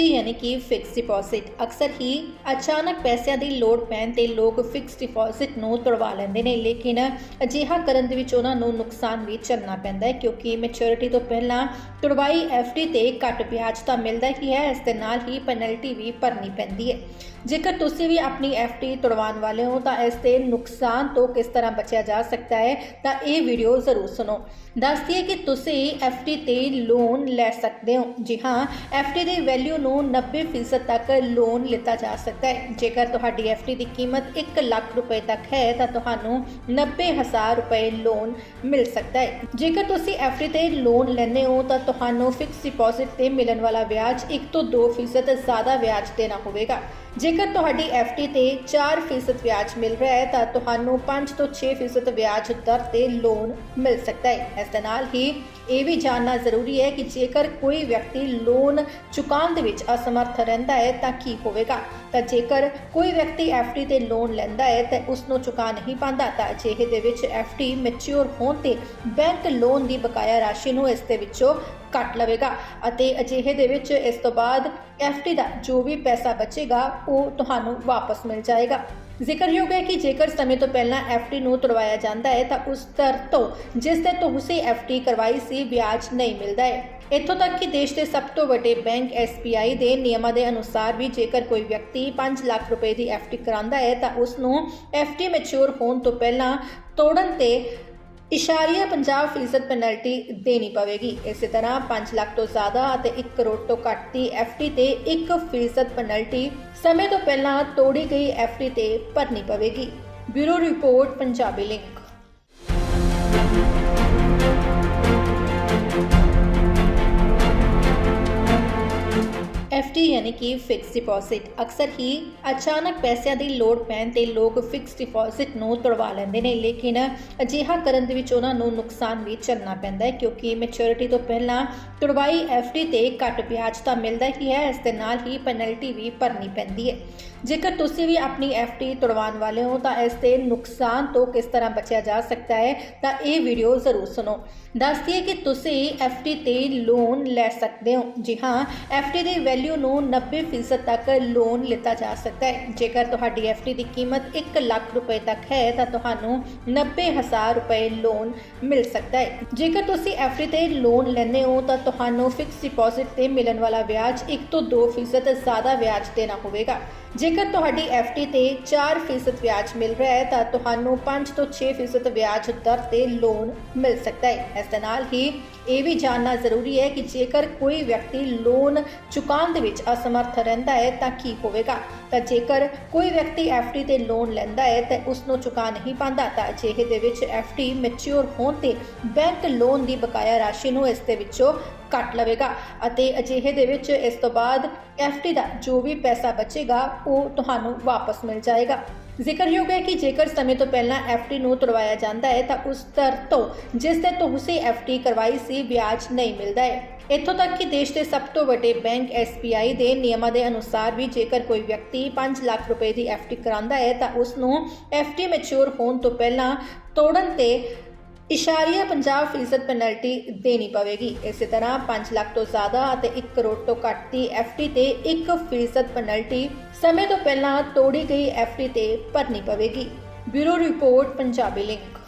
FD ਯਾਨੀ ਕਿ fix deposit ਅਕਸਰ ਹੀ ਅਚਾਨਕ ਪੈਸਿਆਂ ਦੀ ਲੋੜ ਪੈਣ ਤੇ ਲੋਕ ਫਿਕਸ ਡਿਪੋਜ਼ਿਟ ਨੂੰ ਤੁੜਵਾ ਲੈਂਦੇ ਨੇ, ਲੇਕਿਨ ਅਜਿਹਾ ਕਰਨ ਦੇ ਵਿੱਚ ਉਹਨਾਂ ਨੂੰ ਨੁਕਸਾਨ ਵੀ ਝੱਲਣਾ ਪੈਂਦਾ ਹੈ, ਕਿਉਂਕਿ ਮੈਚੁਰਿਟੀ ਤੋਂ ਪਹਿਲਾਂ ਤੁੜਵਾਈ ਐਫਡੀ ਤੇ ਘੱਟ ਵਿਆਜ ਤਾਂ ਮਿਲਦਾ ਹੀ ਹੈ, ਇਸ ਦੇ ਨਾਲ ਹੀ ਪੈਨਲਟੀ ਵੀ ਭਰਨੀ ਪੈਂਦੀ ਹੈ। ਜੇਕਰ ਤੁਸੀਂ ਵੀ ਆਪਣੀ ਐਫਡੀ ਤੁੜਵਾਉਣ ਵਾਲੇ ਹੋ, ਤਾਂ ਇਸ ਦੇ ਨੁਕਸਾਨ ਤੋਂ ਕਿਸ ਤਰ੍ਹਾਂ ਬਚਿਆ ਜਾ ਸਕਦਾ ਹੈ, ਤਾਂ ਇਹ ਵੀਡੀਓ ਜ਼ਰੂਰ ਸੁਣੋ। ਦੱਸਦੀ ਹੈ ਕਿ ਤੁਸੀਂ ਐਫਡੀ ਤੇ ਲੋਨ ਲੈ ਸਕਦੇ ਹੋ। ਜੀ ਹਾਂ ਐਫਡੀ ਦੀ ਵੈਲਿਊ ਨੂੰ 90% ਤੱਕ ਲੋਨ ਲਿੱਤਾ ਜਾ ਸਕਦਾ ਹੈ। ਜੇਕਰ ਤੁਹਾਡੀ ਐਫਡੀ ਦੀ ਕੀਮਤ 1 ਲੱਖ ਰੁਪਏ ਤੱਕ ਹੈ, ਤਾਂ ਤੁਹਾਨੂੰ 90000 ਰੁਪਏ ਲੋਨ ਮਿਲ ਸਕਦਾ ਹੈ। ਜੇਕਰ ਤੁਸੀਂ ਐਫਡੀ ਤੇ ਲੋਨ ਲੈਂਦੇ ਹੋ, ਤਾਂ ਤੁਹਾਨੂੰ ਫਿਕਸ ਡਿਪੋਜ਼ਿਟ ਤੇ ਮਿਲਣ ਵਾਲਾ ਵਿਆਜ 1 ਤੋਂ 2% ਜ਼ਿਆਦਾ ਵਿਆਜ ਦੇਣਾ ਹੋਵੇਗਾ। ਜੇਕਰ ਤੁਹਾਡੀ ਐਫਡੀ ਤੇ 4% ਵਿਆਜ ਮਿਲ ਰਿਹਾ ਹੈ, ਤਾਂ ਤੁਹਾਨੂੰ 5 ਤੋਂ 6% ਵਿਆਜ ਦਰ ਤੇ ਲੋਨ ਮਿਲ ਸਕਦਾ ਹੈ। ਇਸ ਦੇ ਨਾਲ ਹੀ ਇਹ ਵੀ ਜਾਣਨਾ ਜ਼ਰੂਰੀ ਹੈ ਕਿ ਜੇਕਰ ਕੋਈ ਵਿਅਕਤੀ ਲੋਨ ਚੁਕਾਉਣ ਦੇ ਵਿੱਚ ਅਸਮਰਥ ਰਹਿੰਦਾ ਹੈ ਤਾਂ ਕੀ ਹੋਵੇਗਾ? ਤਾਂ ਜੇਕਰ ਕੋਈ ਵਿਅਕਤੀ ਐਫਡੀ ਤੇ ਲੋਨ ਲੈਂਦਾ ਹੈ ਤਾਂ ਉਸ ਨੂੰ ਚੁਕਾ ਨਹੀਂ ਪਾਉਂਦਾ, ਤਾਂ ਅਜਿਹੇ ਦੇ ਵਿੱਚ ਐਫਡੀ ਮੈਚੁਰ ਹੋਣ ਤੇ ਬੈਂਕ ਲੋਨ ਦੀ ਬਕਾਇਆ ਰਾਸ਼ੀ ਨੂੰ ਇਸ ਦੇ ਵਿੱਚੋਂ ਕੱਟ ਲਵੇਗਾ ਅਤੇ ਅਜਿਹੇ ਦੇ ਵਿੱਚ ਇਸ ਤੋਂ ਬਾਅਦ ਐਫਡੀ ਦਾ ਜੋ ਵੀ ਪੈਸਾ ਬਚੇਗਾ, ਉਹ ਤੁਹਾਨੂੰ ਵਾਪਸ ਮਿਲ ਜਾਏਗਾ। ਜ਼ਿਕਰਯੋਗ ਹੈ ਕਿ ਜੇਕਰ ਸਮੇਂ ਤੋਂ ਪਹਿਲਾਂ ਐਫਡੀ ਨੂੰ ਤੁੜਵਾਇਆ ਜਾਂਦਾ ਹੈ, ਤਾਂ ਉਸ ਦਰ ਤੋਂ ਜਿਸ ਤੇ ਤੁਸੀਂ ਐਫਡੀ ਕਰਵਾਈ ਸੀ, ਵਿਆਜ ਨਹੀਂ ਮਿਲਦਾ ਹੈ। ਇੱਥੋਂ ਤੱਕ ਕਿ ਦੇਸ਼ ਦੇ ਸਭ ਤੋਂ ਵੱਡੇ ਬੈਂਕ SBI ਦੇ ਨਿਯਮਾਂ ਦੇ ਅਨੁਸਾਰ ਵੀ ਜੇਕਰ ਕੋਈ ਵਿਅਕਤੀ 5 ਲੱਖ ਰੁਪਏ ਦੀ ਐਫਡੀ ਕਰਾਂਦਾ ਹੈ, ਤਾਂ ਉਸ ਨੂੰ ਐਫਡੀ ਮੈਚੁਰ ਹੋਣ ਤੋਂ ਪਹਿਲਾਂ ਤੋੜਨ ਤੇ ਇਸ਼ਾਰੀਆ 50% ਪੈਨਲਟੀ ਦੇਣੀ ਪਵੇਗੀ। ਇਸੇ ਤਰ੍ਹਾਂ 5 ਲੱਖ ਤੋਂ ਜ਼ਿਆਦਾ ਅਤੇ 1 ਕਰੋੜ ਤੋਂ ਘੱਟ ਦੀ ਐਫਡੀ ਤੇ 1% ਪੈਨਲਟੀ ਸਮੇਂ ਤੋਂ ਪਹਿਲਾਂ ਤੋੜੀ ਗਈ ਐਫਡੀ ਤੇ ਭਰਨੀ ਪਵੇਗੀ। Bureau report, Punjabi link. FD ਯਾਨੀ ਕਿ ਫਿਕਸ ਡਿਪੋਜ਼ਿਟ ਅਕਸਰ ਹੀ ਅਚਾਨਕ ਪੈਸਿਆਂ ਦੀ ਲੋੜ ਪੈਣ ਤੇ ਲੋਕ ਫਿਕਸ ਡਿਪੋਜ਼ਿਟ ਨੂੰ ਤੁੜਵਾ ਲੈਂਦੇ ਨੇ, ਲੇਕਿਨ ਅਜਿਹਾ ਕਰਨ ਦੇ ਵਿੱਚ ਉਹਨਾਂ ਨੂੰ ਨੁਕਸਾਨ ਵੀ ਝੱਲਣਾ ਪੈਂਦਾ ਹੈ, ਕਿਉਂਕਿ ਮੈਚੁਰਿਟੀ ਤੋਂ ਪਹਿਲਾਂ ਤੁੜਵਾਈ ਐਫਡੀ ਤੇ ਘੱਟ ਵਿਆਜ ਤਾਂ ਮਿਲਦਾ ਹੀ ਹੈ, ਇਸ ਦੇ ਨਾਲ ਹੀ ਪੈਨਲਟੀ ਵੀ ਭਰਨੀ ਪੈਂਦੀ ਹੈ। ਜੇਕਰ ਤੁਸੀਂ ਵੀ ਆਪਣੀ ਐਫਡੀ ਤੁੜਵਾਉਣ ਵਾਲੇ ਹੋ, ਤਾਂ ਇਸ ਦੇ ਨੁਕਸਾਨ ਤੋਂ ਕਿਸ ਤਰ੍ਹਾਂ ਬਚਿਆ ਜਾ ਸਕਦਾ ਹੈ, ਤਾਂ ਇਹ ਵੀਡੀਓ ਜ਼ਰੂਰ ਸੁਣੋ। ਦੱਸਦੀ ਹੈ ਕਿ ਤੁਸੀਂ ਐਫਡੀ ਤੇ ਲੋਨ ਲੈ ਸਕਦੇ ਹੋ। ਜੀ ਹਾਂ ਐਫਡੀ ਦੀ ਵੈਲਿਊ ਨੂੰ 90% ਤੱਕ ਲੋਨ ਲਿੱਤਾ ਜਾ ਸਕਦਾ ਹੈ। ਜੇਕਰ ਤੁਹਾਡੀ ਐਫਡੀ ਦੀ ਕੀਮਤ 1 ਲੱਖ ਰੁਪਏ ਤੱਕ ਹੈ, ਤਾਂ ਤੁਹਾਨੂੰ 90000 ਰੁਪਏ ਲੋਨ ਮਿਲ ਸਕਦਾ ਹੈ। ਜੇਕਰ ਤੁਸੀਂ ਐਫਡੀ ਤੇ ਲੋਨ ਲੈਂਦੇ ਹੋ, ਤਾਂ ਤੁਹਾਨੂੰ ਫਿਕਸ ਡਿਪੋਜ਼ਿਟ ਤੇ ਮਿਲਣ ਵਾਲਾ ਵਿਆਜ 1 ਤੋਂ 2% ਜ਼ਿਆਦਾ ਵਿਆਜ ਦੇਣਾ ਹੋਵੇਗਾ। ਜੇਕਰ ਤੁਹਾਡੀ ਐਫਡੀ ਤੇ 4% ਵਿਆਜ ਮਿਲ ਰਿਹਾ ਹੈ, ਤਾਂ ਤੁਹਾਨੂੰ 5 ਤੋਂ 6% ਵਿਆਜ ਦਰ ਤੇ ਲੋਨ ਮਿਲ ਸਕਦਾ ਹੈ। ਇਸ ਦੇ ਨਾਲ ਹੀ ਇਹ ਵੀ ਜਾਣਨਾ ਜ਼ਰੂਰੀ ਹੈ ਕਿ ਜੇਕਰ ਕੋਈ ਵਿਅਕਤੀ ਲੋਨ ਚੁਕਾਉਣ ਦੇ ਵਿੱਚ ਅਸਮਰਥ ਰਹਿੰਦਾ ਹੈ, ਤਾਂ ਕੀ ਹੋਵੇਗਾ? ਤਾਂ ਜੇਕਰ ਕੋਈ ਵਿਅਕਤੀ ਐਫਡੀ ਤੇ ਲੋਨ ਲੈਂਦਾ ਹੈ, ਤਾਂ ਉਸ ਨੂੰ ਚੁਕਾ ਨਹੀਂ ਪਾਉਂਦਾ, ਤਾਂ ਅਜਿਹੇ ਦੇ ਵਿੱਚ ਐਫਡੀ ਮੈਚੁਰ ਹੋਣ ਤੇ ਬੈਂਕ ਲੋਨ ਦੀ ਬਕਾਇਆ ਰਾਸ਼ੀ ਨੂੰ ਇਸ ਦੇ ਵਿੱਚੋਂ ਕੱਟ ਲਵੇਗਾ ਅਤੇ ਅਜਿਹੇ ਦੇ ਵਿੱਚ ਇਸ ਤੋਂ ਬਾਅਦ ਐਫਡੀ ਦਾ ਜੋ ਵੀ ਪੈਸਾ ਬਚੇਗਾ, ਉਹ ਤੁਹਾਨੂੰ ਵਾਪਸ ਮਿਲ ਜਾਏਗਾ। ਜ਼ਿਕਰਯੋਗ ਹੈ ਕਿ ਜੇਕਰ ਸਮੇਂ ਤੋਂ ਪਹਿਲਾਂ ਐਫਡੀ ਨੂੰ ਤੁੜਵਾਇਆ ਜਾਂਦਾ ਹੈ, ਤਾਂ ਉਸ ਦਰ ਤੋਂ ਜਿਸ ਤੇ ਤੁਸੀਂ ਐਫਡੀ ਕਰਵਾਈ ਸੀ, ਵਿਆਜ ਨਹੀਂ ਮਿਲਦਾ ਹੈ। ਇੱਥੋਂ ਤੱਕ ਕਿ ਦੇਸ਼ ਦੇ ਸਭ ਤੋਂ ਵੱਡੇ ਬੈਂਕ SBI ਦੇ ਨਿਯਮਾਂ ਦੇ ਅਨੁਸਾਰ ਵੀ ਜੇਕਰ ਕੋਈ ਵਿਅਕਤੀ 5 ਲੱਖ ਰੁਪਏ ਦੀ ਐਫਟੀ ਕਰਾਂਦਾ ਹੈ, ਤਾਂ ਉਸ ਨੂੰ ਐਫਡੀ ਮੈਚੁਰ ਹੋਣ ਤੋਂ ਪਹਿਲਾਂ ਤੋੜਨ ਤੇ ਇਸ਼ਾਰੀਆ 50% ਪੈਨਲਟੀ ਦੇਣੀ ਪਵੇਗੀ। ਇਸੇ ਤਰ੍ਹਾਂ 5 ਲੱਖ ਤੋਂ ਜ਼ਿਆਦਾ ਅਤੇ 1 ਕਰੋੜ ਤੋਂ ਘੱਟ ਦੀ ਐਫਟੀ ਤੇ 1% ਪੈਨਲਟੀ ਸਮੇਂ ਤੋਂ ਪਹਿਲਾਂ ਤੋੜੀ ਗਈ ਐਫਟੀ ਤੇ ਭਰਨੀ ਪਵੇਗੀ। Bureau report, Punjabi link.